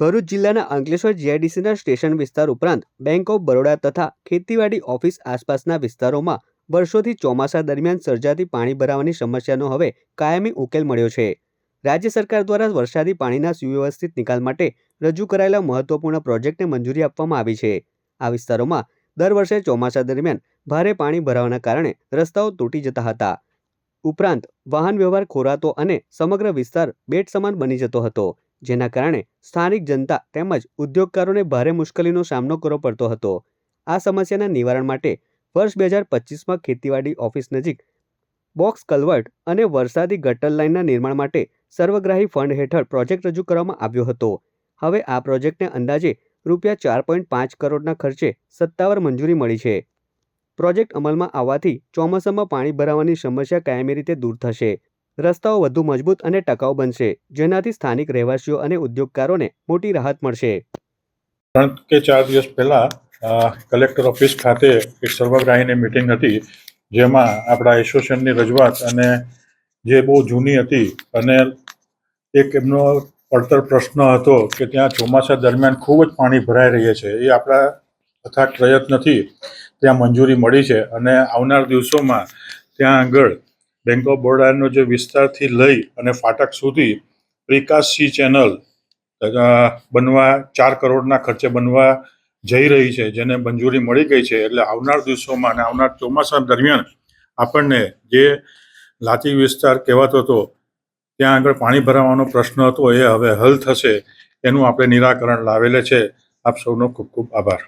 ભરૂચ જિલ્લાના અંકલેશ્વર જીઆઈડીસીના સ્ટેશન વિસ્તાર ઉપરાંત બેંક ઓફ બરોડા તથા ખેતીવાડી ઓફિસ આસપાસના વિસ્તારોમાં વર્ષોથી ચોમાસા દરમિયાન સર્જાતી પાણી ભરાવાની સમસ્યાનો હવે કાયમી ઉકેલ મળ્યો છે. રાજ્ય સરકાર દ્વારા વરસાદી પાણીના સુવ્યવસ્થિત નિકાલ માટે રજૂ કરાયેલા મહત્વપૂર્ણ પ્રોજેક્ટને મંજૂરી આપવામાં આવી છે. આ વિસ્તારોમાં દર વર્ષે ચોમાસા દરમિયાન ભારે પાણી ભરાવાના કારણે રસ્તાઓ તૂટી જતા હતા. ઉપરાંત વાહન વ્યવહાર ખોરાતો અને સમગ્ર વિસ્તાર બેટ સમાન બની જતો હતો. જેના કારણે સ્થાનિક જનતા તેમજ ઉદ્યોગકારોને ભારે મુશ્કેલીનો સામનો કરવો પડતો હતો. આ સમસ્યાના નિવારણ માટે વર્ષ બે હજાર પચીસમાં ખેતીવાડી ઓફિસ નજીક બોક્સ કલવર્ટ અને વરસાદી ગટર લાઇનના નિર્માણ માટે સર્વગ્રાહી ફંડ હેઠળ પ્રોજેક્ટ રજૂ કરવામાં આવ્યો હતો. હવે આ પ્રોજેક્ટને અંદાજે રૂપિયા ચાર પોઈન્ટ પાંચ કરોડના ખર્ચે સત્તાવાર મંજૂરી મળી છે. પ્રોજેક્ટ અમલમાં આવવાથી ચોમાસામાં પાણી ભરાવાની સમસ્યા કાયમી રીતે દૂર થશે. રસ્તાઓ વધુ મજબૂત અને ટકાઉ બનશે, જેનાથી સ્થાનિક રહેવાસીઓ અને ઉદ્યોગકારોને મોટી રાહત મળશે. ત્રણ કે ચાર દિવસ પહેલા કલેક્ટર ઓફિસ ખાતે એક સર્વગ્રાહીની મિટિંગ હતી, જેમાં આપણા એસોસિએશનની રજૂઆત અને જે બહુ જૂની હતી અને એક એમનો પડતર પ્રશ્ન હતો કે ત્યાં ચોમાસા દરમિયાન ખૂબ જ પાણી ભરાઈ રહે છે, એ આપણા અથાગ પ્રયત્નથી ત્યાં મંજૂરી મળી છે અને આવનાર દિવસોમાં ત્યાં આગળ બેંક ઓફ બરોડાનો જે વિસ્તારથી લઈ અને ફાટક સુધી પ્રિકાસ સી ચેનલ બનવા, ચાર કરોડના ખર્ચે બનવા જઈ રહી છે, જેને મંજૂરી મળી ગઈ છે. એટલે આવનાર દિવસોમાં અને આવનાર ચોમાસા દરમિયાન આપણને જે લાતી વિસ્તાર કહેવાતો હતો, ત્યાં આગળ પાણી ભરાવાનો પ્રશ્ન હતો, એ હવે હલ થશે, એનું આપણે નિરાકરણ લાવેલે છે. આપ સૌનો ખૂબ ખૂબ આભાર.